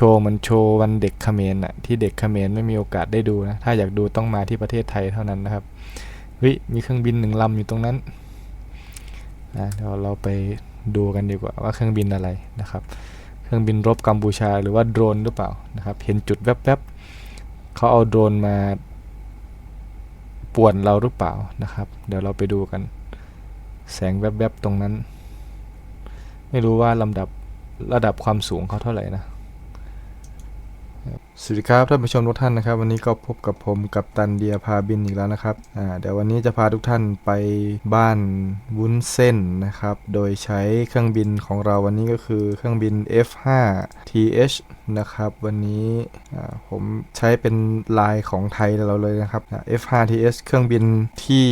ชว์มันโชว์วันเด็กเขมรอะที่เด็กเขมรไม่มีโอกาสได้ดูนะ ถ้าอยากดูต้องมาที่ประเทศไทยเท่านั้นนะครับเฮ้ยมีเครื่องบินหนึ่งลำอยู่ตรงนั้นนะเดี๋ยวเราไปดูกันดีกว่าว่าเครื่องบินอะไรนะครับ เครื่องบินรบกัมพูชาหรือว่าโดรนหรือเปล่านะครับ เห็นจุดแวบๆเขาเอาโดรนมาป่วนเราหรือเปล่านะครับ เดี๋ยวเราไปดูกัน แสงแวบๆตรงนั้น ไม่รู้ว่าลำดับระดับความสูงเขาเท่าไหร่นะ Yeah. สวัสดีครับท่านผู้ชมทุกท่านนะครับ วันนี้ก็พบกับผมกับตันเดียพาบินอีกแล้วนะครับอ่าเดี๋ยววันนี้จะพาทุกท่านไปบ้านวุ้นเส้นนะครับ โดยใช้เครื่องบินของเราวันนี้ก็คือเครื่องบิน F5 TH นะครับวันนี้ผมใช้เป็นลายของไทยเราเลยนะครับอ่า F5 TH เครื่องบินที่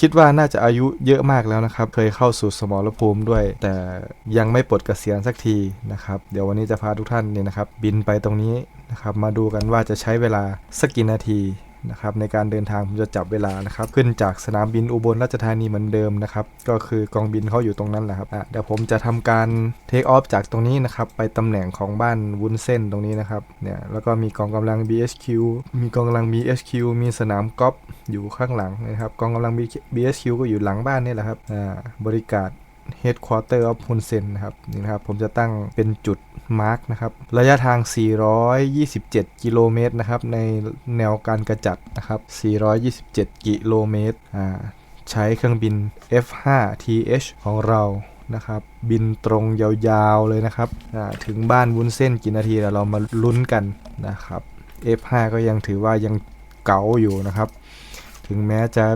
คิดว่าน่าจะอายุเยอะมากแล้วนะครับ เคยเข้าสู่สมรภูมิด้วย แต่ยังไม่ปลดเกษียณสักทีนะครับ เดี๋ยววันนี้จะพาทุกท่านเนี่ยนะครับ บินไปตรงนี้ นะครับมาดูกันว่าจะใช้เวลาสักกี่นาทีนะครับในการเดินทางผมจะจับเวลานะครับขึ้นจากสนามบินอุบลราชธานีเหมือนเดิมนะครับก็คือกองบินเขาอยู่ตรงนั้นแหละครับอะเดี๋ยวผมจะทำการเทคออฟจากตรงนี้นะครับไปตำแหน่งของบ้านวุ้นเส้นตรงนี้นะครับเนี่ยแล้วก็มีกองกำลัง BHQ มีกองกำลัง BHQ มีสนามกอล์ฟอยู่ข้างหลังนะครับกองกำลัง BHQ ก็อยู่หลังบ้านนี่แหละครับอ่าบริการ Headquarter of Hun Sen นะครับนี่นะครับผมจะตั้งเป็นจุดมาร์กนะครับระยะทาง 427 กิโลเมตรนะครับในแนวการกระจัดนะครับ 427 กิโลเมตรอ่าใช้เครื่องบิน F5 TH ของเรานะครับ บินตรงยาวๆเลยนะครับถึงบ้านวุ้นเส้นกี่นาทีแล้วเรามาลุ้นกันนะครับ F5 ก็ยังถือว่ายังเก๋าอยู่นะครับ ถึงแม้จะ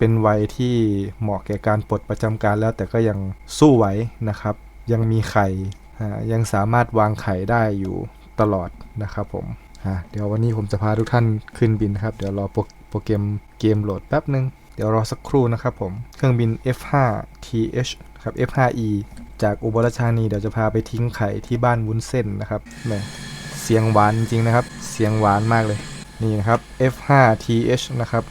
เป็นวัยที่เหมาะแก่การปลดประจำการแล้วแต่ก็ยังสู้ไหวนะครับ ยังมีไข่ยังสามารถวางไข่ได้อยู่ตลอดนะครับผมเดี๋ยววันนี้ผมจะพาทุกท่านขึ้นบินครับ เดี๋ยวรอโปรโปรแกรมเกมโหลดแป๊บหนึ่งเดี๋ยวรอสักครู่นะครับผม เครื่องบิน F5 TH ครับ F5E จากอุบลราชานีเดี๋ยวจะพาไปทิ้งไข่ที่บ้านวุ้นเส้นนะครับแหมเสียงหวานจริงนะครับ เสียงหวานมากเลย นี่นะครับ F5 TH นะครับ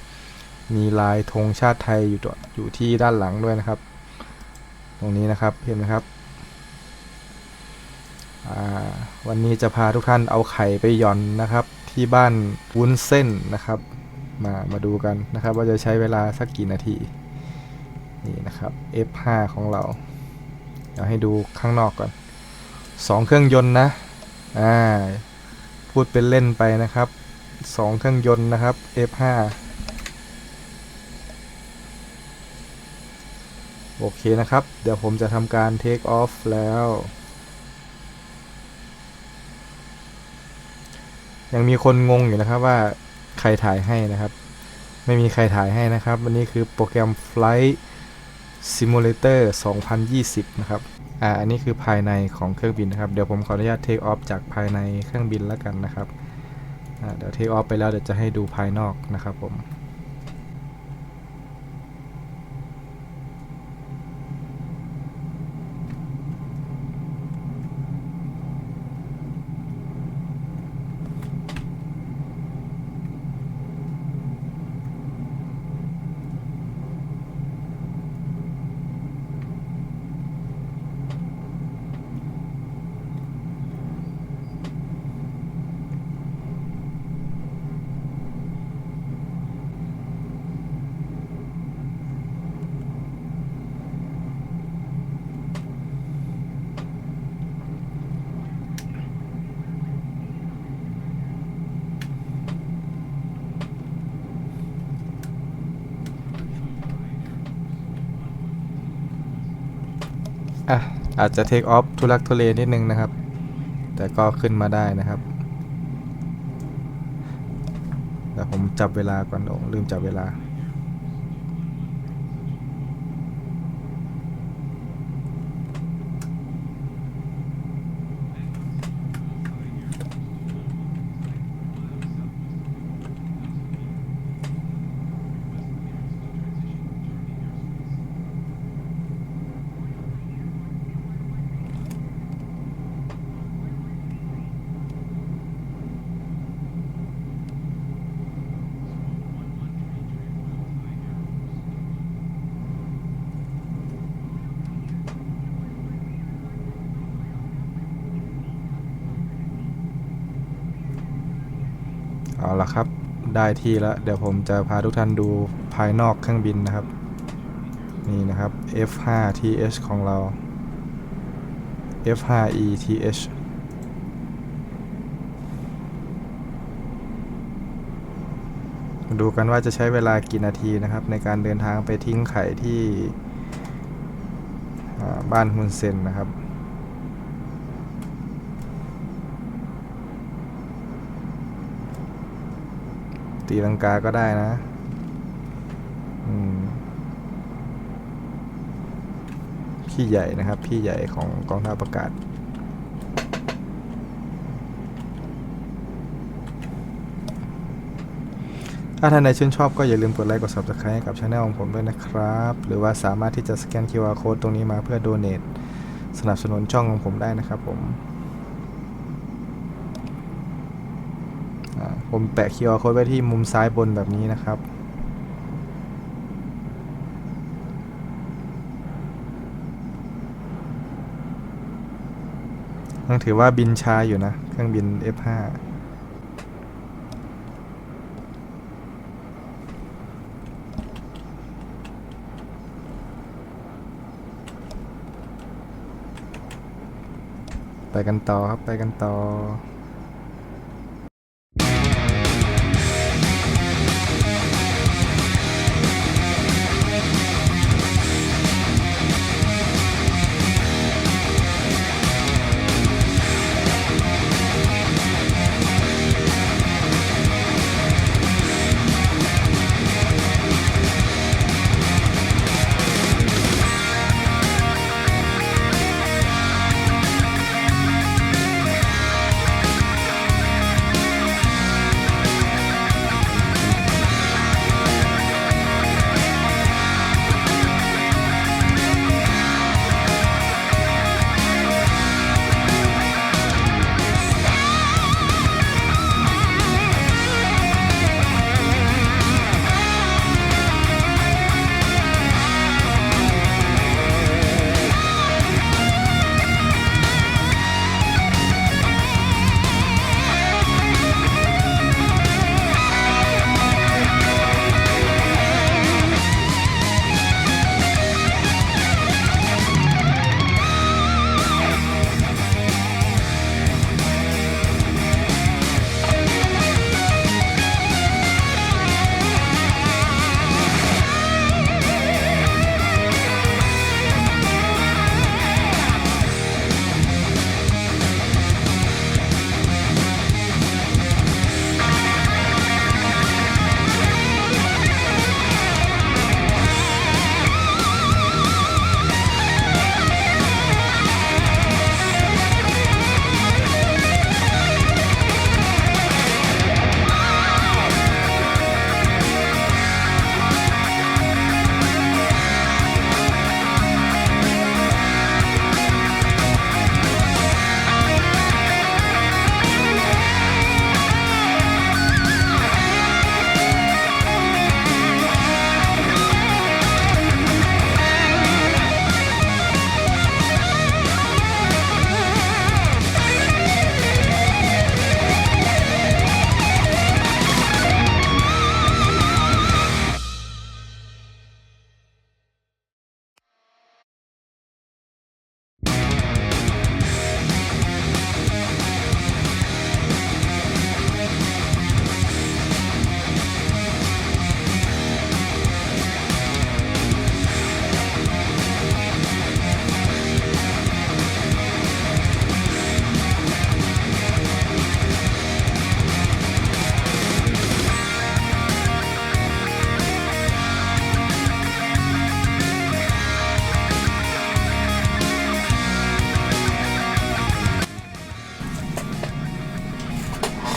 มีลายธงชาติไทยอยู่ตัวอยู่ที่ด้านหลังด้วยนะครับ ตรงนี้นะครับเห็นไหมครับวันนี้จะพาทุกท่านเอาไข่ไปหย่อนนะครับ ที่บ้านวุ้นเส้นนะครับ มามาดูกันนะครับ ว่าจะใช้เวลาสักกี่นาทีนี่นะครับ F5 ของเราเดี๋ยวให้ดูข้างนอกก่อนสองเครื่องยนต์นะอ่าพูดเป็นเล่นไปนะครับสองเครื่องยนต์นะครับ F5 โอเคนะครับ เดี๋ยวผมจะทำการ take off แล้ว ยังมีคนงงอยู่นะครับว่าใครถ่ายให้นะครับ ไม่มีใครถ่ายให้นะครับ วันนี้คือโปรแกรม Flight Simulator 2020 นะครับ อ่า อันนี้คือภายในของเครื่องบินนะครับ เดี๋ยวผมขออนุญาต take off จากภายในเครื่องบินแล้วกันนะครับ อ่า เดี๋ยว take off ไปแล้วเดี๋ยวจะให้ดูภายนอกนะครับผม อะอาจจะเทคออฟทุลักทุเลนิดนึงนะครับ แต่ก็ขึ้นมาได้นะครับแต่ผมจับเวลาก่อนโอ้ลืมจับเวลา เอาละครับ ได้ที่แล้ว เดี๋ยวผมจะพาทุกท่านดูภายนอกเครื่องบินนะครับ นี่นะครับ F5TH ของเรา F5ETH ดูกันว่าจะใช้เวลากี่นาทีนะครับ ในการเดินทางไปทิ้งไข่ที่บ้านฮุนเซนนะครับ ตีลังกาก็ได้นะพี่ใหญ่นะครับ พี่ใหญ่ของกองทัพอากาศถ้าท่านใดชื่นชอบก็อย่าลืมกดไลค์กด subscribe ให้กับช anel ของผมด้วยนะครับ หรือว่าสามารถที่จะสแกน QR code ตรงนี้มาเพื่อ donate สนับสนุนช่องของผมได้นะครับผมอ่า ผมแปะ QR code ไว้ที่มุมซ้ายบนแบบนี้นะครับ ยังถือว่าบินช้าอยู่นะ เครื่องบิน F5 ไปกันต่อครับ ไปกันต่อ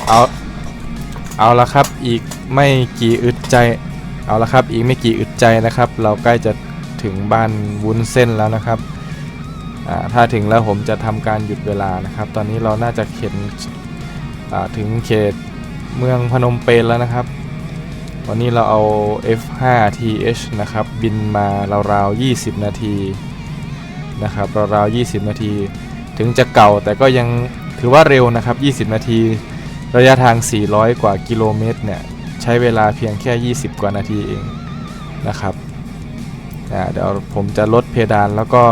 เอา เอาละครับ อีกไม่กี่อึดใจ เอาละครับ อีกไม่กี่อึดใจนะครับ เราใกล้จะถึงบ้านวุ้นเส้นแล้วนะครับ ถ้าถึงแล้วผมจะทำการหยุดเวลานะครับ ตอนนี้เราน่าจะเข็นถึงเขตเมืองพนมเปญแล้วนะครับวันนี้เราเอา F5TH นะครับ บินมาราวๆ 20 นาทีนะครับราวๆ 20 นาที ถึงจะเก่าแต่ก็ยังถือว่าเร็วนะครับ 20 นาที ระยะทาง 400 กว่ากิโลเมตรเนี่ย ใช้เวลาเพียงแค่ 20 กว่านาทีเองนะครับอ่าเดี๋ยวผมจะลดเพดานแล้วก็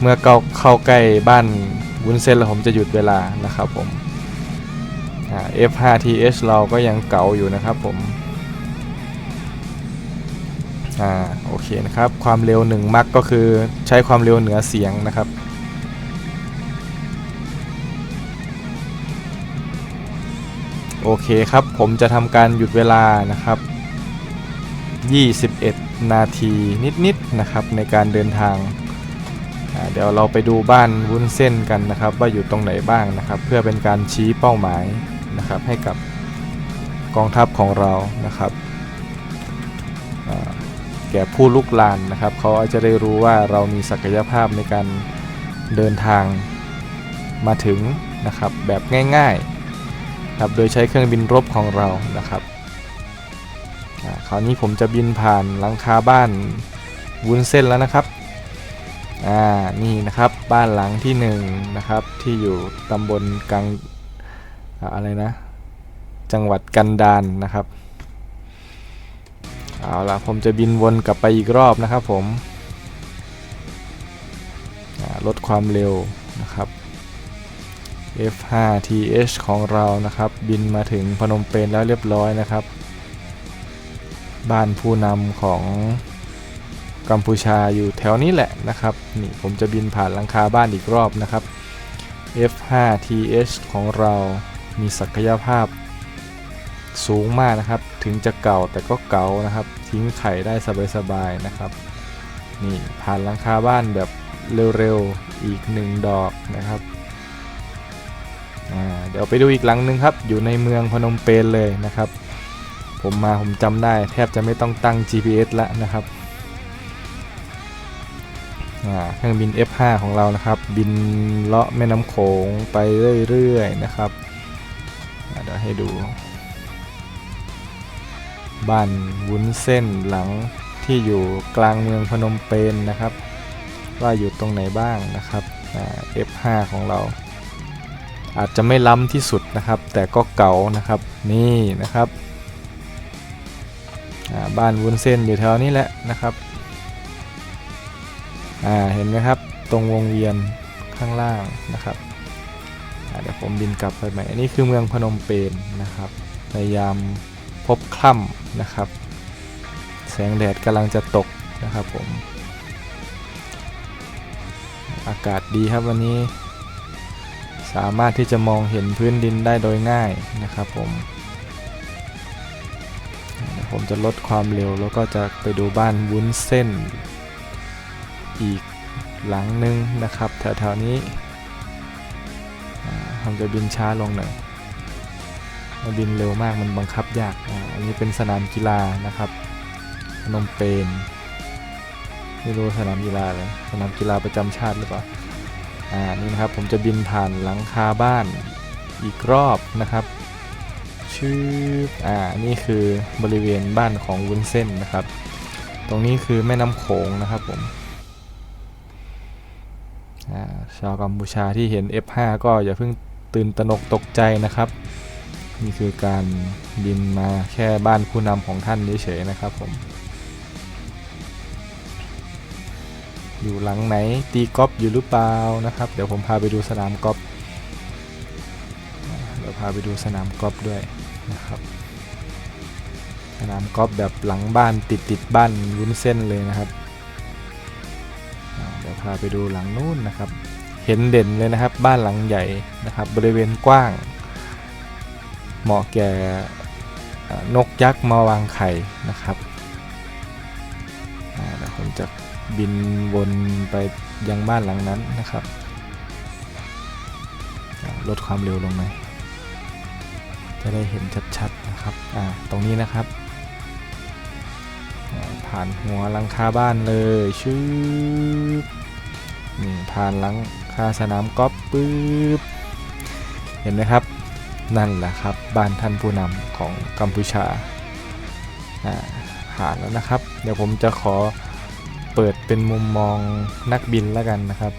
เมื่อเข้าเข้าใกล้บ้านวุ้นเส้นแล้วผมจะหยุดเวลานะครับผมอ่า F5TH เราก็ยังเก่าอยู่นะครับผมอ่าโอเคนะครับ ความเร็ว1มักก็คือใช้ความเร็วเหนือเสียงนะครับ โอเคครับ ผมจะทำการหยุดเวลานะครับ 21 นาทีนิดๆนะครับในการเดินทาง เดี๋ยวเราไปดูบ้านวุ้นเส้นกันนะครับ ว่าอยู่ตรงไหนบ้างนะครับ เพื่อเป็นการชี้เป้าหมายนะครับให้กับกองทัพของเรานะครับแก่ผู้ลุกลานนะครับเขาจะได้รู้ว่าเรามีศักยภาพในการเดินทางมาถึงนะครับแบบง่าย ๆ ครับโดยใช้เครื่องบินรบของเรานะครับคราวนี้ผมจะบินผ่านหลังคาบ้านวุ้นเส้นแล้วนะครับอ่านี่นะครับบ้านหลังที่หนึ่งนะครับที่อยู่ตำบลกลางอะไรนะ จังหวัดกันดานนะครับเอาละผมจะบินวนกลับไปอีกรอบนะครับผมลดความเร็วนะครับ F5TH ของเรานะครับ บินมาถึงพนมเปญแล้วเรียบร้อยนะครับ บ้านผู้นำของกัมพูชาอยู่แถวนี้แหละนะครับ นี่ผมจะบินผ่านหลังคาบ้านอีกรอบนะครับ F5TH ของเรามีศักยภาพสูงมากนะครับ ถึงจะเก่าแต่ก็เก่านะครับ ทิ้งไข่ได้สบายๆนะครับ นี่ผ่านหลังคาบ้านแบบเร็วๆ อีกหนึ่งดอกนะครับ เดี๋ยวไปดูอีกหลังหนึ่งครับ อยู่ในเมืองพนมเปญเลยนะครับ ผมมาผมจำได้แทบจะไม่ต้องตั้ง GPS ล้วนะครับอ่าเครื่องบิน F5 ของเรานะครับ บินเลาะแม่น้ำโขงไปเรื่อยๆนะครับเดี๋ยวให้ดู บ้านวุ้นเส้นหลังที่อยู่กลางเมืองพนมเปญนะครับ ว่าอยู่ตรงไหนบ้างนะครับ F5 ของเรา อาจจะไม่ล้ำที่สุดนะครับ แต่ก็เก่านะครับนี่นะครับบ้านวุ้นเส้นอยู่แถวนี้แหละนะครับเห็นไหมครับตรงวงเวียนข้างล่างนะครับเดี๋ยวผมบินกลับไปใหม่อันนี้คือเมืองพนมเปญนะครับในยามพบค่ำนะครับ แสงแดดกำลังจะตกนะครับผม อากาศดีครับวันนี้ สามารถที่จะมองเห็นพื้นดินได้โดยง่ายนะครับผมผมจะลดความเร็วแล้วก็จะไปดูบ้านวุ้นเส้น อีกหลังหนึ่งนะครับแถวๆนี้ผมจะบินช้าลงหน่อยมันบินเร็วมากมันบังคับยากอันนี้เป็นสนามกีฬานะครับนมเปญไม่รู้สนามกีฬาเลยสนามกีฬาประจำชาติหรือเปล่า อ่านี่นะครับผมจะบินผ่านหลังคาบ้านอีกรอบนะครับชื่ออ่านี่คือบริเวณบ้านของวุ้นเส้นนะครับ ตรงนี้คือแม่น้ำโขงนะครับผมอ่าชาวกัมพูชาที่เห็น F5 ก็อย่าเพิ่งตื่นตระหนกตกใจนะครับ นี่คือการบินมาแค่บ้านผู้นำของท่านเฉยๆนะครับผม อยู่หลังไหนตีกอล์ฟอยู่หรือเปล่านะครับ เดี๋ยวผมพาไปดูสนามกอล์ฟอ่าเดี๋ยวพาไปดูสนามกอล์ฟด้วยนะครับ สนามกอล์ฟแบบหลังบ้านติดติดบ้านวุ้นเส้นเลยนะครับเดี๋ยวพาไปดูหลังนู้นนะครับ เห็นเด่นเลยนะครับ บ้านหลังใหญ่นะครับ บริเวณกว้าง เหมาะแก่นกยักษ์มาวางไข่นะครับเดี๋ยวผมจะ บินวนไปยังบ้านหลังนั้นนะครับ ลดความเร็วลงหน่อยจะได้เห็นชัดๆนะครับ อ่า ตรงนี้นะครับ ผ่านหัวหลังคาบ้านเลยชืบนี่ผ่านหลังคาสนามกอล์ฟปึ๊บ เห็นไหมครับ นั่นแหละครับ บ้านท่านผู้นำของกัมพูชา อ่า ผ่านแล้วนะครับ เดี๋ยวผมจะขอ เปิดเป็นมุมมองนักบินแล้วกันนะครับ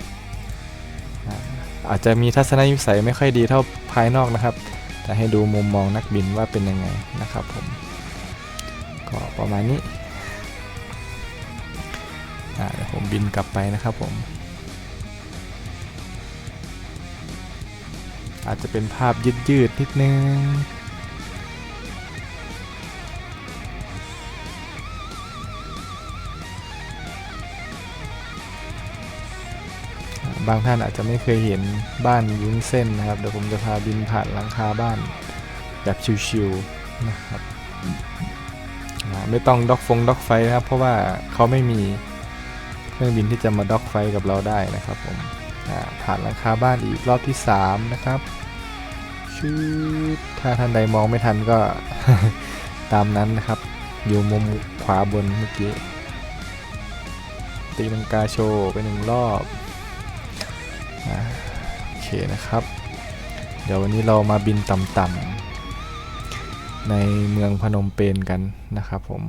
อาจจะมีทัศนวิสัยไม่ค่อยดีเท่าภายนอกนะครับจะให้ดูมุมมองนักบินว่าเป็นยังไงนะครับผมก็ประมาณนี้เดี๋ยวผมบินกลับไปนะครับผม อาจจะเป็นภาพยืดๆนิดนึงางท่านอาจจะไม่เคยเห็นบ้านวุ้นเส้นนะครับ เดี๋ยวผมจะพาบินผ่านหลังคาบ้านแบบชิวๆนะครับไม่ต้องด็อกฟงด็อกไฟนะครับ เพราะว่าเขาไม่มีเครื่องบินที่จะมาด็อกไฟกับเราได้นะครับผมผ่านหลังคาบ้านอีกรอบที่ 3 นะครับชืดถ้าท่านใดมองไม่ทันก็ตามนั้นนะครับ อยู่มุมขวาบนเมื่อกี้ตีลังกาโชว์ไปหนึ่งรอบ โอเคนะครับ เดี๋ยววันนี้เรามาบินต่ำๆในเมืองพนมเปญกันนะครับผม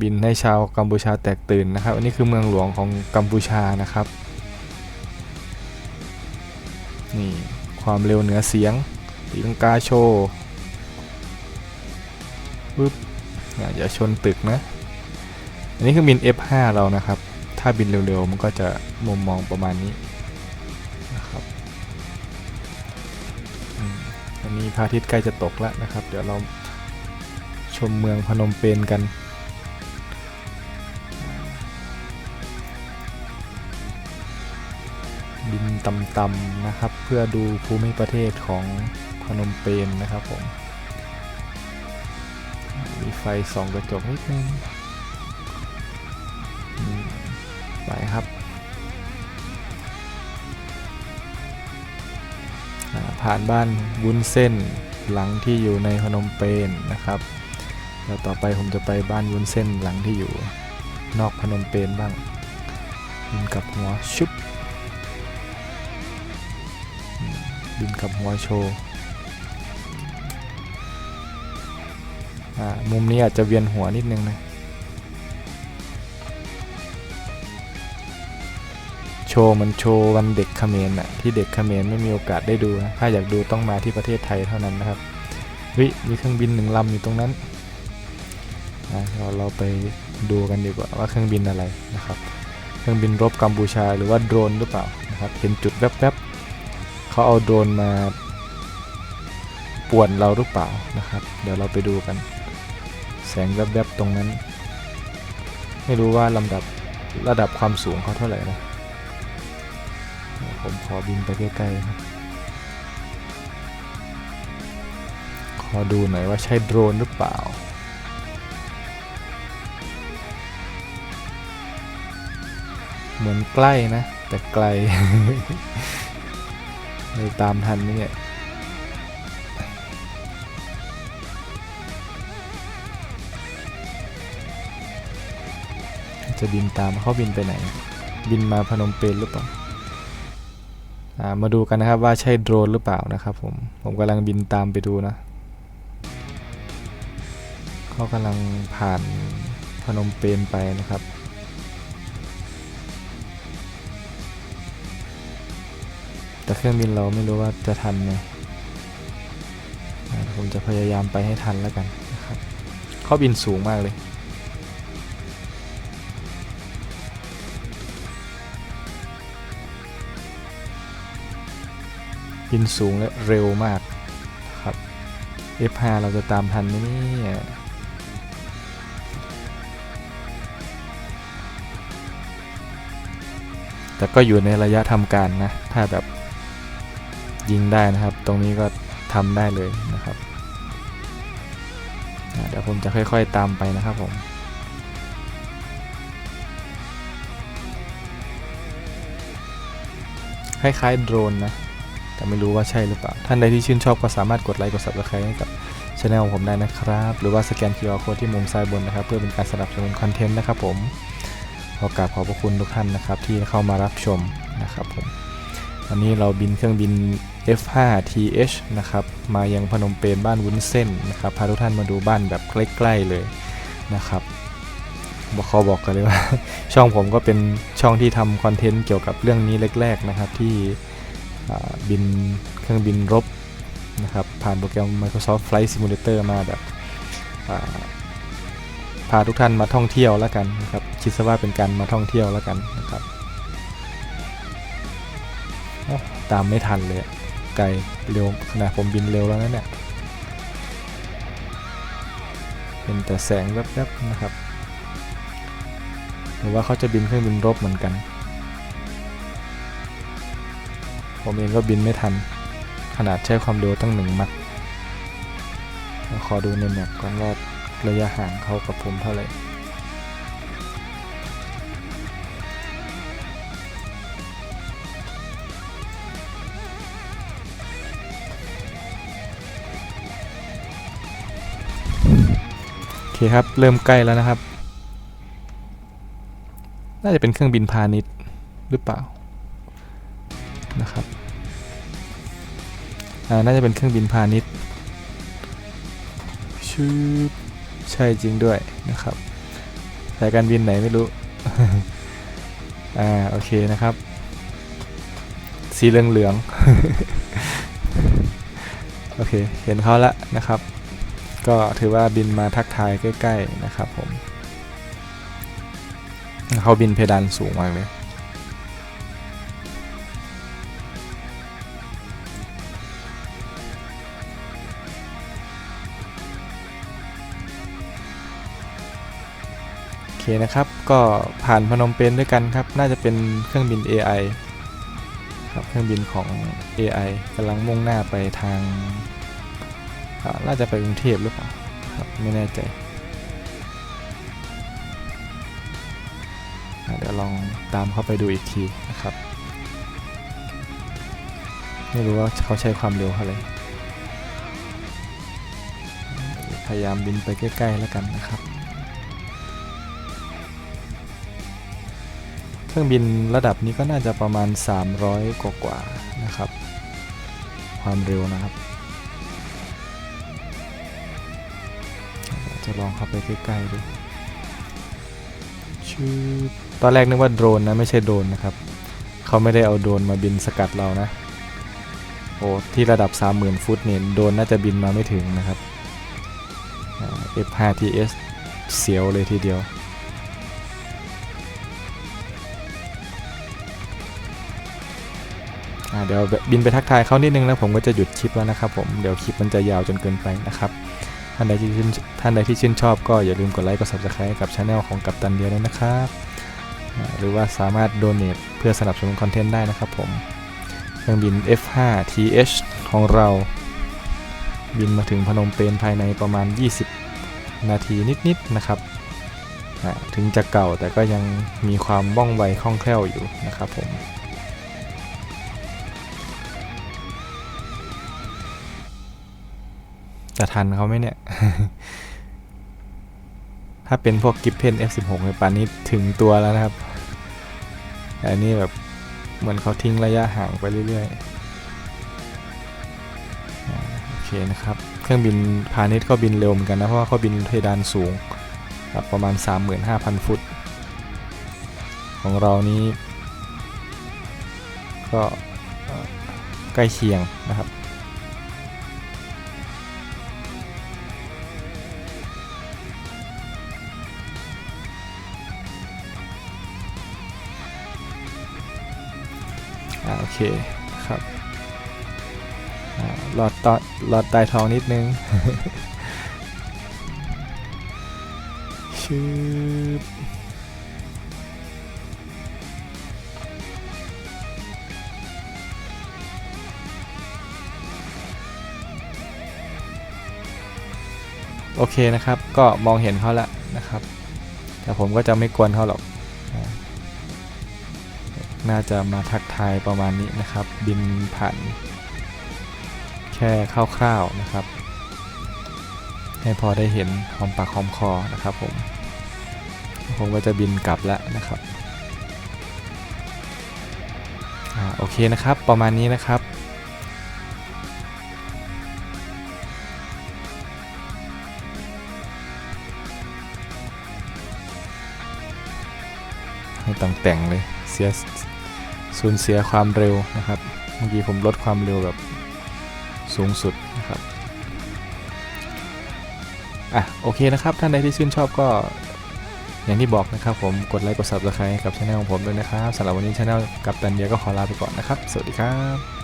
บินให้ชาวกัมพูชาแตกตื่นนะครับ อันนี้คือเมืองหลวงของกัมพูชานะครับ นี่ความเร็วเหนือเสียงตีลังกาโชว์ปึ๊บอ่าอย่าชนตึกนะ อันนี้คือบิน F5 เรานะครับ ถ้าบินเร็วๆ มันก็จะมุมมองประมาณนี้นะครับอันนี้พระอาทิตย์ใกล้จะตกแล้วนะครับ เดี๋ยวเราชมเมืองพนมเปญกันบินต่ำๆนะครับ เพื่อดูภูมิประเทศของพนมเปญนะครับผมมีไฟส่องกระจกนิดนึง ไปครับผ่านบ้านวุ้นเส้นหลังที่อยู่ในพนมเปญนะครับแล้วต่อไปผมจะไปบ้านวุ้นเส้นหลังที่อยู่ นอกพนมเปญบ้างบินกับหัวชุบบินกับหัวโชว์มุมนี้อาจจะเวียนหัวนิดนึงนะ โชว์มันโชว์วันเด็กเขมรน่ะที่เด็กเขมรไม่มีโอกาสได้ดูนะถ้าอยากดูต้องมาที่ประเทศไทยเท่านั้นนะครับวิมีเครื่องบินหนึ่งลำอยู่ตรงนั้นนะเราเราไปดูกันดีกว่าว่าเครื่องบินอะไรนะครับ เครื่องบินรบกัมพูชาหรือว่าโดรนหรือเปล่านะครับเห็นจุดแวบๆเขาเอาโดรนมาป่วนเราหรือเปล่านะครับ เดี๋ยวเราไปดูกัน แสงแวบๆตรงนั้น ไม่รู้ว่าลำดับระดับความสูงเขาเท่าไหร่นะ ผมขอบินไปใกล้ๆนะขอดูหน่อยว่าใช่โดรนหรือเปล่า เหมือนใกล้นะ แต่ไกลเลยตามทันไหมเนี่ยจะบินตามเขาบินไปไหน บินมาพนมเปญหรือเปล่า มาดูกันนะครับว่าใช่โดรนหรือเปล่านะครับผม ผมกำลังบินตามไปดูนะเขากำลังผ่านพนมเปญไปนะครับแต่เครื่องบินเราไม่รู้ว่าจะทันไหมผมจะพยายามไปให้ทันแล้วกันนะครับเขาบินสูงมากเลย บินสูงและเร็วมากครับ F5 เราจะตามทันไหมเนี่ยแต่ก็อยู่ในระยะทำการนะ ถ้าแบบยิงได้นะครับ ตรงนี้ก็ทำได้เลยนะครับ เดี๋ยวผมจะค่อยๆตามไปนะครับผมคล้ายๆโดรนนะ แต่ไม่รู้ว่าใช่หรือเปล่า ท่านใดที่ชื่นชอบก็สามารถกดไลค์กด subscribe ให้กับช anel ของผมได้นะครับ หรือว่าสแกน QR code ที่มุมซ้ายบนนะครับ เพื่อเป็นการสนับสนุนคอนเทนต์นะครับผมขอกราบขอบพระคุณทุกท่านนะครับ ที่เข้ามารับชมนะครับผมวันนี้เราบินเครื่องบิน F5 TH นะครับมายังพนมเปญบ้านวุ้นเส้นนะครับพาทุกท่านมาดูบ้านแบบใกล้ๆเลยนะครับบอกเขาบอกกันเลยว่า ช่องผมก็เป็นช่องที่ทำคอนเทนต์เกี่ยวกับเรื่องนี้แรกๆนะครับที่ บินเครื่องบินรบนะครับผ่านโปรแกรม Microsoft Flight Simulator มาแบบพาทุกท่านมาท่องเที่ยวแล้วกันนะครับคิดซะว่าเป็นการมาท่องเที่ยวแล้วกันนะครับตามไม่ทันเลยไกลเร็วขนาดผมบินเร็วแล้วนะเนี่ยเป็นแต่แสงแวบๆนะครับหรือว่าเขาจะบินเครื่องบินรบเหมือนกัน ผมเองก็บินไม่ทัน ขนาดใช้ความเร็วตั้งหนึ่งมักขอดูในแมปก่อนว่าระยะห่างเขากับผมเท่าไหร่โอเคครับ เริ่มใกล้แล้วนะครับ น่าจะเป็นเครื่องบินพาณิชย์หรือเปล่า นะครับอ่าน่าจะเป็นเครื่องบินพาณิชย์ชื่อใช่จริงด้วยนะครับสายการบินไหนไม่รู้ อ่า โอเคนะครับ สีเหลืองเหลืองโอเค เห็นเขาละนะครับ ก็ถือว่าบินมาทักทายใกล้ ๆ นะครับผม เขาบินเพดานสูงมากเลย เคนะครับ ก็ผ่านพนมเปญด้วยกันครับ น่าจะเป็นเครื่องบิน AI ครับเครื่องบินของ AI กำลังมุ่งหน้าไปทางน่าจะไปกรุงเทพหรือเปล่าครับไม่แน่ใจเดี๋ยวลองตามเข้าไปดูอีกทีนะครับ ไม่รู้ว่าเขาใช้ความเร็วเท่าไหร่พยายามบินไปใกล้ ๆ แล้วกันนะครับ เครื่องบินระดับนี้ก็น่าจะประมาณ 300 กว่ากว่าๆนะครับ ความเร็วนะครับ จะลองเข้าไปใกล้ๆดูชื่อตอนแรกนึกว่าโดรนนะไม่ใช่โดรนนะครับ เขาไม่ได้เอาโดรนมาบินสกัดเรานะ โอ้ที่ระดับ 30,000 ฟุตเนี่ยโดรนน่าจะบินมาไม่ถึงนะครับ F5TS เสียวเลยทีเดียว เดี๋ยวบินไปทักทายเขานิดนึงแล้วผมก็จะหยุดคลิปแล้วนะครับผมเดี๋ยวคลิปมันจะยาวจนเกินไปนะครับท่านใดที่ชื่นท่านใดที่ชื่นชอบก็อย่าลืมกดไลค์กด subscribe กับช anel ของกัปตันเดียด้วยนะครับหรือว่าสามารถโดเน a t เพื่อสนับสนุนคอนเทนต์ได้นะครับผมเครื่องบิน F5 TH ของเรา บินมาถึงพนมเปญภายในประมาณ 20 นาทีนิดๆนะครับถึงจะเก่าแต่ก็ยังมีความว่องไวคล่องแคล่วอยู่นะครับผม จะทันเขาไหมเนี่ย ถ้าเป็นพวกกิฟเพน F16 ในป่านนี้ถึงตัวแล้วนะครับ อันนี้แบบเหมือนเขาทิ้งระยะห่างไปเรื่อยๆ โอเคนะครับ เครื่องบินพาณิชย์ก็บินเร็วเหมือนกันนะ เพราะว่าเขาบินเพดานสูงครับประมาณ 35,000 ฟุต ของเรานี้ ก็ใกล้เคียงนะครับ อ่าโอเคครับหลอดต่อหลอดใต้ท้องนิดนึงชืบโอเคนะครับ ก็มองเห็นเขาแล้วนะครับ แต่ผมก็จะไม่กวนเขาหรอก น่าจะมาทักทายประมาณนี้นะครับ บินผ่านแค่คร่าวๆนะครับ ให้พอได้เห็นหอมปากหอมคอนะครับผมผมก็จะบินกลับแล้วนะครับอโอเคนะครับ ประมาณนี้นะครับไม่ต้องแต่งเลยเสีย สูญเสียความเร็วนะครับ เมื่อกี้ผมลดความเร็วแบบสูงสุดนะครับอะโอเคนะครับ ท่านใดที่ชื่นชอบก็อย่างที่บอกนะครับผมกดไลค์กด subscribe กับช anel ของผมด้วยนะครับสำหรับวันนี้ช anel กับตันเดียก็ขอลาไปก่อนนะครับ สวัสดีครับ